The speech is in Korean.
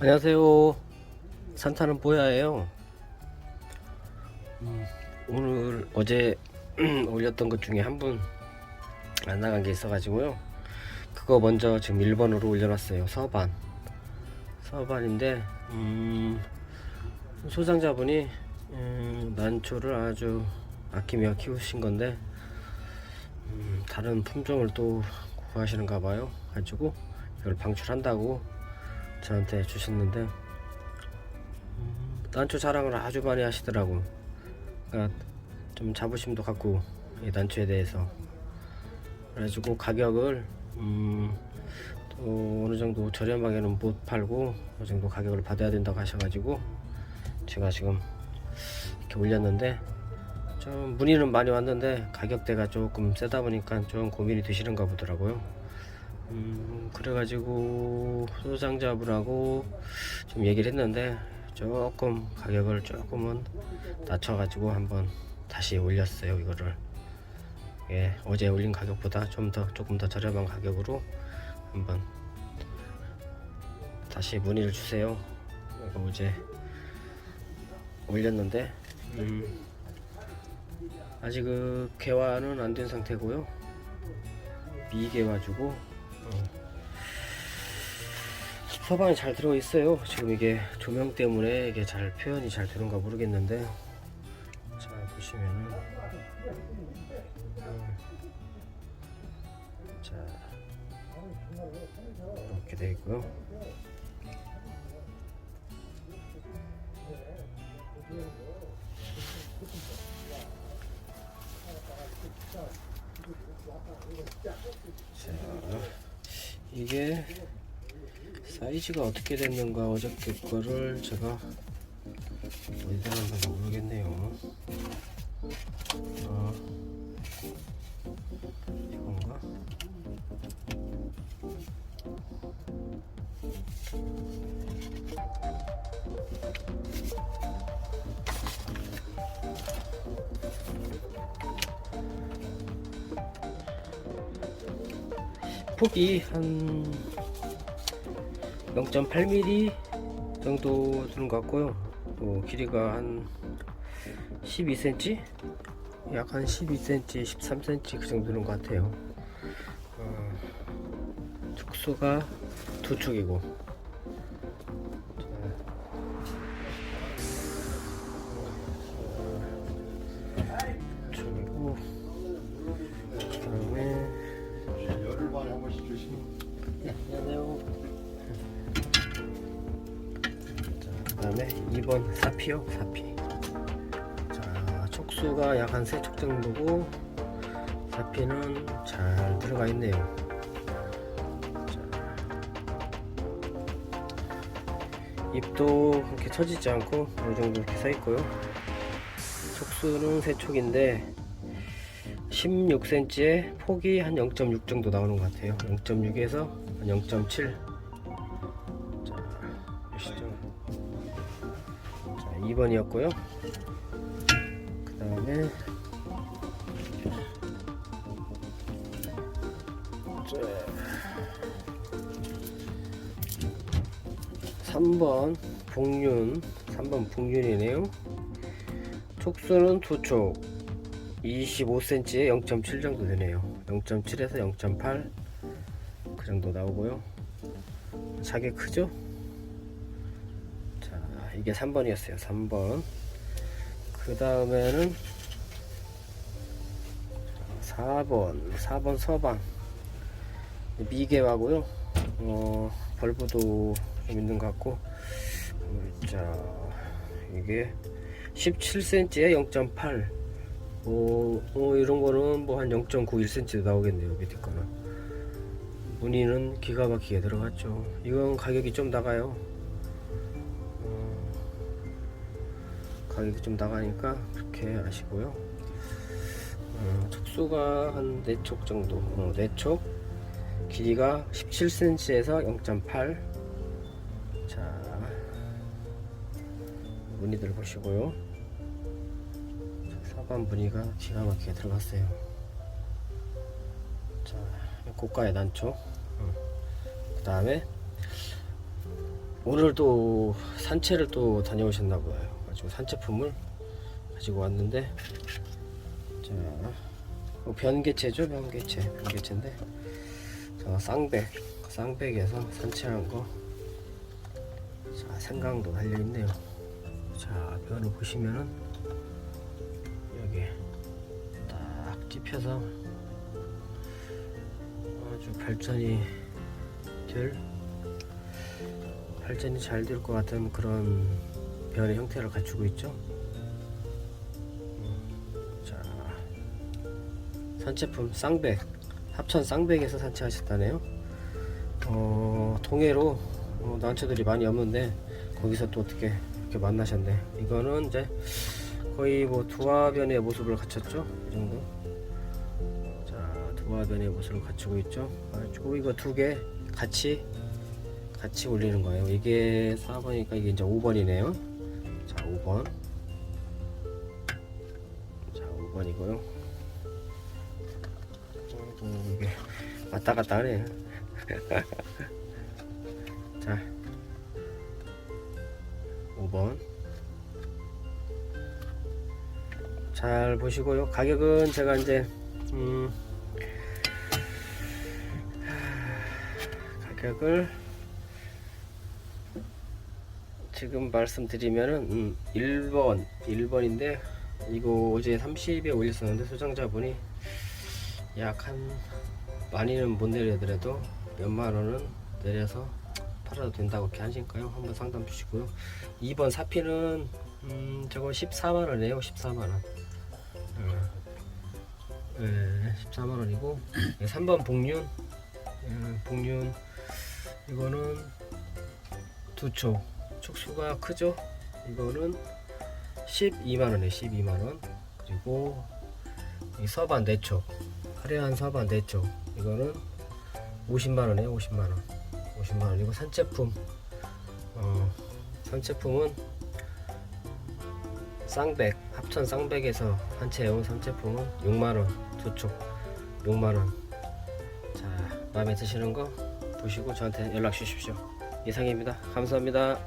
안녕하세요. 산타는 뽀야예요. 음, 오늘 어제 올렸던 것 중에 한 분 안 나간 게 있어가지고요. 그거 먼저 지금 1번으로 올려놨어요. 서반. 서반인데 음, 소장자분이 음, 난초를 아주 아끼며 키우신 건데 음, 다른 품종을 또 구하시는가 봐요. 가지고 이걸 방출한다고 저한테 주셨는데 음, 난초 자랑을 아주 많이 하시더라고. 그러니까 좀 자부심도 갖고 이 난초에 대해서 그래가지고 가격을 음, 또 어느 정도 저렴하게는 못 팔고 어느 정도 가격을 받아야 된다고 하셔가지고 제가 지금 이렇게 올렸는데 좀 문의는 많이 왔는데 가격대가 조금 세다 보니까 좀 고민이 되시는가 보더라고요. 음, 그래가지고 소장자분하고 좀 얘기를 했는데 조금 가격을 조금은 낮춰가지고 한번 다시 올렸어요 이거를. 예 어제 올린 가격보다 좀 더 조금 더 저렴한 가격으로 한번 다시 문의를 주세요. 이거 어제 올렸는데. 음, 아직 그 개화는 안 된 상태고요. 미개화주고 서방이 잘 들어 있어요. 지금 이게 조명 때문에 이게 잘 표현이 잘 되는가 모르겠는데 자 보시면은 음, 자 이렇게 돼 있고요. 자 이게 사이즈가 어떻게 됐는가 어저께 거를 제가 어디다 놨는 폭이 한 0.8mm 정도 되는 것 같고요. 또 길이가 한 12cm? 약 한 12cm, 13cm 그 정도 되는 것 같아요. 어, 축수가 두 축이고. 열흘 만에 한 번씩 주시면 네, 안녕하세요. 자, 그다음에 2번 사피요, 사피. 자, 촉수가 약 한 세 촉 정도고 사피는 잘 들어가 있네요. 자, 잎도 그렇게 처지지 않고 어느 정도 이렇게 서 있고요. 촉수는 세 촉인데 16cm에 폭이 한 0.6 정도 나오는 것 같아요. 0.6에서 한 0.7. 자, 보시죠. 자, 2번이었고요. 그 다음에 3번 복륜 3번 복륜이네요. 촉수는 두 촉. 25cm에 0.7 정도 되네요. 0.7에서 0.8 그 정도 나오고요. 자개 크죠? 자, 이게 3번이었어요. 3번. 그 다음에는 4번. 4번 서방. 미개화고요. 어, 벌브도 좀 있는 것 같고. 자, 이게 17cm에 0.8. 어, 어, 이런 거는 뭐 한 0.91cm 나오겠네요 밑에 거는. 무늬는 기가 막히게 들어갔죠. 이건 가격이 좀 나가요. 어, 가격이 좀 나가니까 그렇게 아시고요. 어, 촉수가 한 4촉 정도. 어, 4촉. 길이가 17cm에서 0.8 자, 무늬들 보시고요 사관 무늬가 기가 막히게 들어갔어요. 자, 고가의 난초. 그 다음에 오늘 또 산채를 또 다녀오셨나 봐요. 가지고 산채품을 가지고 왔는데 자 어, 변개체죠 변개체 변개체인데 자 쌍백 쌍백에서 산채한 거. 자 생강도 달려 있네요. 자 변을 보시면은 찝혀서 아주 발전이 될 발전이 잘 될 것 같은 그런 변의 형태를 갖추고 있죠. 음, 자, 산채품 쌍백 합천 쌍백에서 산채하셨다네요. 어, 동해로 어, 난초들이 많이 없는데 거기서 또 어떻게 이렇게 만나셨네. 이거는 이제 거의 뭐 두화변의 모습을 갖췄죠. 이 정도. 자, 두화변의 모습을 갖추고 있죠. 그리고 이거 두 개 같이 같이 올리는 거예요. 이게 4번이니까 이게 이제 5번이네요. 자, 5번. 자, 5번이고요. 아이고, 이게 왔다 갔다 하네. 자, 5번. 잘 보시고요. 가격은 제가 이제, 음, 가격을 지금 말씀드리면은 음, 1번 1번인데 이거 어제 30에 올렸었는데 소장자분이 약 한 많이는 못 내려더라도 몇만 원은 내려서 팔아도 된다고 이렇게 하시니까요. 한번 상담 주시고요. 2번 사피는 음, 저거 14만 원이에요. 14만 원. 네, 14만 원이고 3번 복륜. 음, 복륜 이거는 두초. 촉수가 크죠? 이거는 12만원에 12만원. 그리고 이 서반 4촉 화려한 서반 4촉 이거는 50만원에 50만원. 50만원. 이거 산제품. 어, 산제품은 쌍백 합천 쌍백에서 산채해온 산제품은 6만원. 두촉 6만원. 자 마음에 드시는 거 보시고 저한테 연락 주십시오. 이상입니다. 감사합니다